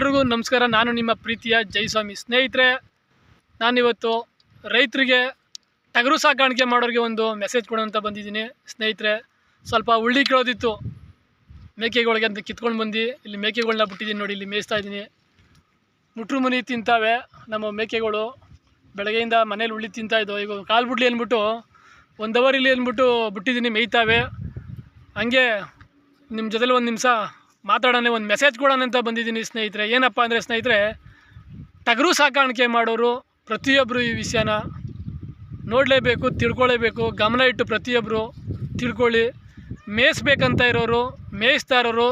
ಎಲ್ರಿಗೂ ನಮಸ್ಕಾರ. ನಾನು ನಿಮ್ಮ ಪ್ರೀತಿಯ ಜೈಸ್ವಾಮಿ. ಸ್ನೇಹಿತರೆ, ನಾನಿವತ್ತು ರೈತರಿಗೆ ಟಗರು ಸಾಕಾಣಿಕೆ ಮಾಡೋರಿಗೆ ಒಂದು ಮೆಸೇಜ್ ಕೊಡೋಂತ ಬಂದಿದ್ದೀನಿ. ಸ್ನೇಹಿತರೆ, ಸ್ವಲ್ಪ ಉಳ್ಳಿ ಕೇಳೋದಿತ್ತು. ಮೇಕೆಗಳಿಗೆ ಅಂತ ಕಿತ್ಕೊಂಡು ಬಂದು ಇಲ್ಲಿ ಮೇಕೆಗಳನ್ನ ಬಿಟ್ಟಿದ್ದೀನಿ ನೋಡಿ, ಇಲ್ಲಿ ಮೇಯಿಸ್ತಾ ಇದ್ದೀನಿ. ಮುಟ್ರು ಮುನಿ ತಿಂತಾವೆ. ನಮ್ಮ ಮೇಕೆಗಳು ಬೆಳಗ್ಗೆಯಿಂದ ಮನೇಲಿ ಉಳ್ಳಿ ತಿಂತಾಯಿದ್ದವು ಈಗ ಕಾಲು ಬಿಡ್ಲಿ ಅಂದ್ಬಿಟ್ಟು, ಒಂದು ಅವರ್ ಇಲ್ಲಿ ಅಂದ್ಬಿಟ್ಟು ಬಿಟ್ಟಿದ್ದೀನಿ, ಮೇಯ್ತಾವೆ. ಹಂಗೆ ನಿಮ್ಮ ಜೊತೆಲಿ ಒಂದು ನಿಮಿಷ ಮಾತಾಡೋಣ, ಒಂದು ಮೆಸೇಜ್ ಕೊಡೋಣ ಅಂತ ಬಂದಿದ್ದೀನಿ ಸ್ನೇಹಿತರೆ. ಏನಪ್ಪ ಅಂದರೆ ಸ್ನೇಹಿತರೆ ಟಗರು ಸಾಕಾಣಿಕೆ ಮಾಡೋರು ಪ್ರತಿಯೊಬ್ಬರು ಈ ವಿಷಯನ ನೋಡಲೇಬೇಕು ತಿಳ್ಕೊಳ್ಳೇಬೇಕು ಗಮನ ಇಟ್ಟು ಪ್ರತಿಯೊಬ್ಬರು ತಿಳ್ಕೊಳ್ಳಿ. ಮೇಯಿಸ್ಬೇಕಂತ ಇರೋರು, ಮೇಯಿಸ್ತಾ ಇರೋರು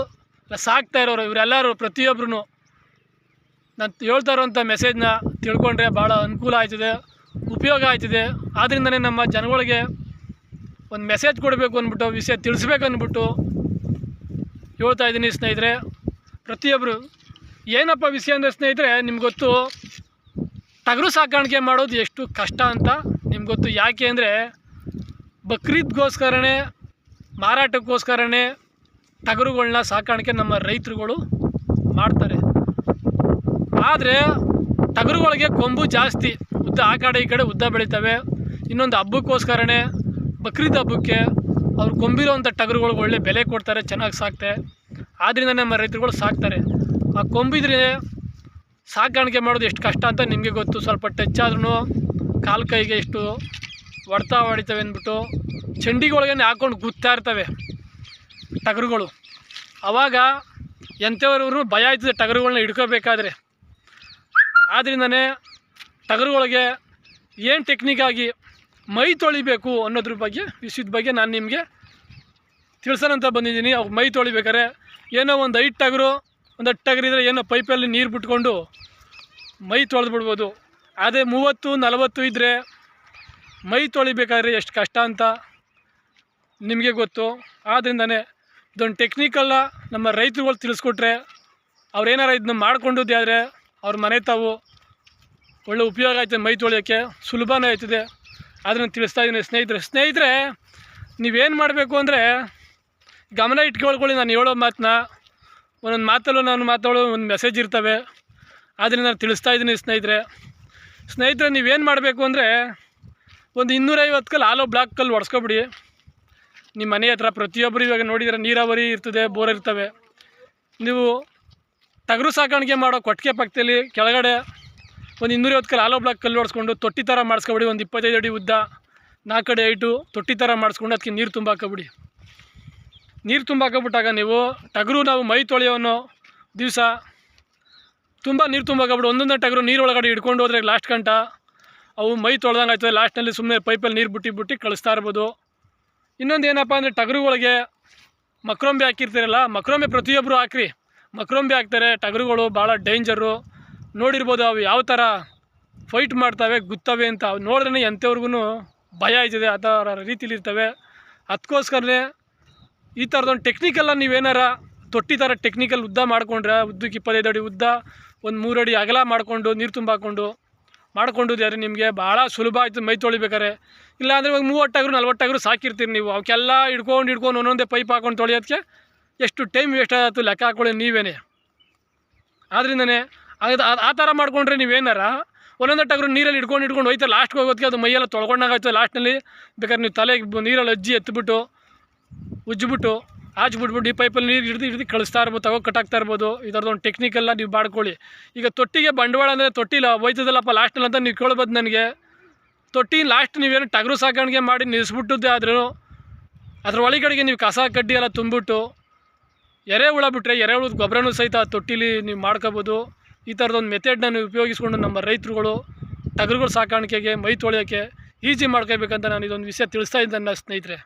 ಸಾಕ್ತಾ ಇರೋರು, ಇವರೆಲ್ಲರೂ ಪ್ರತಿಯೊಬ್ಬರು ನಾನು ಹೇಳ್ತಾ ಇರೋಂಥ ಮೆಸೇಜ್ನ ತಿಳ್ಕೊಂಡ್ರೆ ಭಾಳ ಅನುಕೂಲ ಆಯ್ತದೆ, ಉಪಯೋಗ ಆಯ್ತದೆ. ಆದ್ದರಿಂದನೇ ನಮ್ಮ ಜನಗಳಿಗೆ ಒಂದು ಮೆಸೇಜ್ ಕೊಡಬೇಕು ಅಂದ್ಬಿಟ್ಟು, ವಿಷಯ ತಿಳಿಸ್ಬೇಕು ಅಂದ್ಬಿಟ್ಟು ಹೇಳ್ತಾ ಇದ್ದೀನಿ ಸ್ನೇಹಿತರೆ ಪ್ರತಿಯೊಬ್ಬರು ಏನಪ್ಪ ವಿಷಯ ಅಂದರೆ ಸ್ನೇಹಿತರೆ, ನಿಮ್ಗೆ ಗೊತ್ತು ಟಗರು ಸಾಕಾಣಿಕೆ ಮಾಡೋದು ಎಷ್ಟು ಕಷ್ಟ ಅಂತ ನಿಮ್ಗೆ ಗೊತ್ತು. ಯಾಕೆ ಅಂದರೆ ಬಕ್ರೀದ್ಗೋಸ್ಕರನೇ, ಮಾರಾಟಕ್ಕೋಸ್ಕರನೇ ಟಗರುಗಳನ್ನ ಸಾಕಾಣಿಕೆ ನಮ್ಮ ರೈತರುಗಳು ಮಾಡ್ತಾರೆ. ಆದರೆ ಟಗರುಗಳಿಗೆ ಕೊಂಬು ಜಾಸ್ತಿ, ಉದ್ದ ಆ ಕಡೆ ಈ ಕಡೆ ಉದ್ದ ಬೆಳಿತವೆ. ಇನ್ನೊಂದು ಹಬ್ಬಕ್ಕೋಸ್ಕರನೇ ಬಕ್ರೀದ್ ಹಬ್ಬಕ್ಕೆ ಅವ್ರು ಕೊಂಬಿರೋವಂಥ ಟಗರುಗಳಿಗೆ ಒಳ್ಳೆ ಬೆಲೆ ಕೊಡ್ತಾರೆ, ಚೆನ್ನಾಗಿ ಸಾಕ್ತೆ. ಆದ್ದರಿಂದ ನಮ್ಮ ರೈತರುಗಳು ಸಾಕ್ತಾರೆ. ಆ ಕೊಂಬಿದ್ರೆ ಸಾಕಾಣಿಕೆ ಮಾಡೋದು ಎಷ್ಟು ಕಷ್ಟ ಅಂತ ನಿಮಗೆ ಗೊತ್ತು. ಸ್ವಲ್ಪ ಟಚ್ ಆದ್ರೂ ಕಾಲು ಕೈಗೆ ಎಷ್ಟು ಹೊಡ್ತಾ ಹೊಡಿತವೆ ಅಂದ್ಬಿಟ್ಟು ಚಂಡಿಗಳಿಗೆ ಹಾಕ್ಕೊಂಡು ಗುತ್ತಾ ಇರ್ತವೆ ಟಗರುಗಳು. ಆವಾಗ ಎಂಥವ್ರವ್ರು ಭಯ ಆಯ್ತದೆ ಟಗರುಗಳನ್ನ ಹಿಡ್ಕೋಬೇಕಾದ್ರೆ. ಆದ್ದರಿಂದನೇ ಟಗರುಗಳಿಗೆ ಏನು ಟೆಕ್ನಿಕ್ ಆಗಿ ಮೈ ತೊಳಿಬೇಕು ಅನ್ನೋದ್ರ ಬಗ್ಗೆ, ವಿಷಯದ ಬಗ್ಗೆ ನಾನು ನಿಮಗೆ ತಿಳ್ಸೋಣಂತ ಬಂದಿದ್ದೀನಿ. ಅವ್ರು ಮೈ ತೊಳಿಬೇಕಾರೆ ಏನೋ ಒಂದು ಐದು ಟಗರು, ಒಂದು ಹತ್ತು ಟಗರಿದ್ರೆ ಏನೋ ಪೈಪಲ್ಲಿ ನೀರು ಬಿಟ್ಕೊಂಡು ಮೈ ತೊಳೆದು ಬಿಡ್ಬೋದು. ಅದೇ ಮೂವತ್ತು, ನಲವತ್ತು ಇದ್ದರೆ ಮೈ ತೊಳಿಬೇಕಾದ್ರೆ ಎಷ್ಟು ಕಷ್ಟ ಅಂತ ನಿಮಗೆ ಗೊತ್ತು. ಆದ್ದರಿಂದನೇ ಇದೊಂದು ಟೆಕ್ನಿಕಲ್ಲ ನಮ್ಮ ರೈತರುಗಳು ತಿಳಿಸ್ಕೊಟ್ರೆ ಅವ್ರೇನಾರು ಇದನ್ನ ಮಾಡ್ಕೊಂಡದ್ದೇ ಆದರೆ ಅವ್ರ ಮನೆ ತಾವು ಒಳ್ಳೆ ಉಪಯೋಗ ಆಯ್ತದೆ ಮೈ ತೊಳೆಯೋಕ್ಕೆ. ಸುಲಭನೇ ಆಯ್ತದೆ. ಅದನ್ನು ತಿಳಿಸ್ತಾ ಇದ್ದೀನಿ ಸ್ನೇಹಿತರೆ. ಸ್ನೇಹಿತರೆ, ನೀವೇನು ಮಾಡಬೇಕು ಅಂದರೆ ಗಮನ ಇಟ್ಕೊಳ್ಕೊಳ್ಳಿ, ನಾನು ಹೇಳೋ ಮಾತನ್ನ ಒಂದೊಂದು ಮಾತಲ್ಲೂ ನಾನು ಮಾತಾಡೋ ಒಂದು ಮೆಸೇಜ್ ಇರ್ತವೆ. ಆದ್ದರಿಂದ ನಾನು ತಿಳಿಸ್ತಾ ಇದ್ದೀನಿ ಸ್ನೇಹಿತರೆ. ಸ್ನೇಹಿತರೆ, ನೀವೇನು ಮಾಡಬೇಕು ಅಂದರೆ ಒಂದು ಇನ್ನೂರೈವತ್ತು ಕಲ್ಲು ಆಲೋ ಬ್ಲಾಕ್ ಕಲ್ಲು ಒಡ್ಸ್ಕೊಬಿಡಿ. ನಿಮ್ಮ ಮನೆ ಹತ್ರ ಪ್ರತಿಯೊಬ್ಬರು ಇವಾಗ ನೋಡಿದರೆ ನೀರಾವರಿ ಇರ್ತದೆ, ಬೋರ್ ಇರ್ತವೆ. ನೀವು ಟಗರು ಸಾಕಾಣಿಕೆ ಮಾಡೋ ಕೊಟ್ಟಿಗೆ ಪಕ್ಕದಲ್ಲಿ ಕೆಳಗಡೆ ಒಂದು ಇನ್ನೂರೈವತ್ತು ಕಲ್ಲು ಆಲೋ ಬ್ಲಾಕ್ ಕಲ್ಲು ಹೊಡ್ಸ್ಕೊಂಡು ತೊಟ್ಟಿ ಥರ ಮಾಡಿಸ್ಕೊಬಿಡಿ, ಒಂದು ಇಪ್ಪತ್ತೈದು ಅಡಿ ಉದ್ದ, ನಾಲ್ಕು ಅಡಿ ಐಟು ತೊಟ್ಟಿ ಥರ ಮಾಡಿಸ್ಕೊಂಡು ಅದಕ್ಕೆ ನೀರು ತುಂಬಾಕಬಿಡಿ ನೀರು ತುಂಬಾಕಬಿಟ್ಟಾಗ ನೀವು ಟಗರು ನಾವು ಮೈ ತೊಳೆಯೋನು ದಿವಸ. ತುಂಬ ನೀರು ತುಂಬಾಕಬಿಡು ಒಂದೊಂದೇ ಟಗರು ಒಳಗಡೆ ಹಿಡ್ಕೊಂಡು ಹೋದ್ರೆ ಲಾಸ್ಟ್ ಗಂಟ. ಅವು ಮೈ ತೊಳೆದಂಗೆ ಆಯ್ತದೆ ಲಾಸ್ಟ್ನಲ್ಲಿ ಸುಮ್ಮನೆ ಪೈಪಲ್ಲಿ ನೀರು ಬಿಟ್ಟು ಬಿಟ್ಟು ಕಳಿಸ್ತಾ ಇರ್ಬೋದು. ಇನ್ನೊಂದು ಏನಪ್ಪ ಅಂದರೆ ಟಗರುಗಳಿಗೆ ಮಕ್ರೊಂಬೆ ಹಾಕಿರ್ತೀರಲ್ಲ, ಮಕ್ರೊಂಬೆ ಪ್ರತಿಯೊಬ್ಬರು ಹಾಕ್ರಿ. ಮಕ್ರೊಂಬೆ ಹಾಕ್ತಾರೆ, ಟಗರುಗಳು ಭಾಳ ಡೇಂಜರು ನೋಡಿರ್ಬೋದು ಅವು ಯಾವ ಥರ ಫೈಟ್ ಮಾಡ್ತವೆ, ಗುತ್ತವೆ ಅಂತ. ಅವು ನೋಡಿದ್ರೆ ಎಂಥವ್ರಿಗೂ ಭಯ ಆಯ್ತದೆ, ಆ ಥರ ರೀತಿಲಿರ್ತವೆ ಅದಕ್ಕೋಸ್ಕರನೇ ಈ ಥರದೊಂದು ಟೆಕ್ನಿಕಲ್ಲ ನೀವೇನಾರ ತೊಟ್ಟಿ ಥರ ಟೆಕ್ನಿಕಲ್ ಉದ್ದ ಮಾಡ್ಕೊಂಡ್ರೆ, ಉದ್ದಕ್ಕೆ ಇಪ್ಪತ್ತೈದು ಅಡಿ ಉದ್ದ, ಒಂದು ಮೂರು ಅಡಿ ಅಗಲ ಮಾಡಿಕೊಂಡು, ನೀರು ತುಂಬಾಕೊಂಡು ಮಾಡ್ಕೊಂಡು ಯಾರು ನಿಮಗೆ? ಭಾಳ ಸುಲಭ ಆಯ್ತು ಮೈ ತೊಳಿಬೇಕಾರೆ. ಇಲ್ಲಾಂದರೆ ಇವಾಗ ಮೂವತ್ತಾಗ್ರು, ನಲ್ವತ್ತಾಗ್ರು ಸಾಕಿರ್ತೀರಿ ನೀವು. ಅವಕ್ಕೆಲ್ಲ ಹಿಡ್ಕೊಂಡು ಹಿಡ್ಕೊಂಡು ಒಂದೊಂದೇ ಪೈಪ್ ಹಾಕೊಂಡು ತೊಳೆಯೋದಕ್ಕೆ ಎಷ್ಟು ಟೈಮ್ ವೇಸ್ಟ್ ಆಯಿತು ಲೆಕ್ಕ ಹಾಕೊಳ್ಳಿ ನೀವೇನೆ. ಆದ್ರಿಂದನೇ ಅದು ಆ- ಥರ ಮಾಡ್ಕೊಂಡ್ರೆ ನೀವೇನಾರ ಒಂದೊಂದೇ ಟಗರು ನೀರಲ್ಲಿ ಹಿಡ್ಕೊಂಡು ಹಿಡ್ಕೊಂಡು ಹೋಯ್ತಾರೆ ಲಾಸ್ಟ್ಗೆ ಹೋಗೋದಕ್ಕೆ ಅದು ಮೈಯೆಲ್ಲ ತೊಳ್ಕೊಂಡಾಗಾಯ್ತು. ಲಾಸ್ಟ್ನಲ್ಲಿ ಬೇಕಾದ್ರೆ ನೀವು ತಲೆಗೆ ನೀರಲ್ಲಿ ಅಜ್ಜಿ ಎತ್ಬಿಟ್ಟು ಉಜ್ಜಿಬಿಟ್ಟು ಆಚ್ಬಿಟ್ಬಿಟ್ಟು ಈ ಪೈಪಲ್ಲಿ ನೀರು ಹಿಡಿದು ಹಿಡಿದು ಕಳಿಸ್ತಾ ಇರ್ಬೋದು ತಗೋ ಕಟ್ಟಾಗ್ತಾ ಇರ್ಬೋದು. ಇದರದ್ದೊಂದು ಟೆಕ್ನಿಕಲ್ಲ ನೀವು ಮಾಡ್ಕೊಳ್ಳಿ. ಈಗ ತೊಟ್ಟಿಗೆ ಬಂಡವಾಳ ಅಂದರೆ ತೊಟ್ಟಿಲ್ಲ ಹೋಯ್ತದಲ್ಲಪ್ಪ ಲಾಸ್ಟಲ್ಲಿ ಅಂತ ನೀವು ಕೇಳ್ಬೋದು ನನಗೆ. ತೊಟ್ಟಿ ಲಾಸ್ಟ್ ನೀವೇನು ಟಗರು ಸಾಕಾಣಿಕೆ ಮಾಡಿ ನಿಲ್ಲಿಸ್ಬಿಟ್ಟದ್ದೇ ಆದ್ರೂ, ಅದ್ರ ಒಳಗಡೆಗೆ ನೀವು ಕಸ, ಕಡ್ಡಿ ಎಲ್ಲ ತುಂಬಿಟ್ಟು ಎರೆಹುಳ ಬಿಟ್ಟರೆ ಎರೆಹುಳದ ಗೊಬ್ಬರನೂ ಸಹಿತ ಆ ತೊಟ್ಟಿಲಿ ನೀವು ಮಾಡ್ಕೋಬೋದು. ಈ ಥರದೊಂದು ಮೆಥೆಡ್ನ ನೀವು ಉಪಯೋಗಿಸ್ಕೊಂಡು ನಮ್ಮ ರೈತರುಗಳು ಟಗರುಗಳ ಸಾಕಾಣಿಕೆಗೆ, ಮೈ ತೊಳೆಯೋಕ್ಕೆ ಈಜಿ ಮಾಡ್ಕೋಬೇಕಂತ ನಾನು ಇದೊಂದು ವಿಷಯ ತಿಳಿಸ್ತಾ ಇದ್ದೆ ನನ್ನ ಸ್ನೇಹಿತರೆ.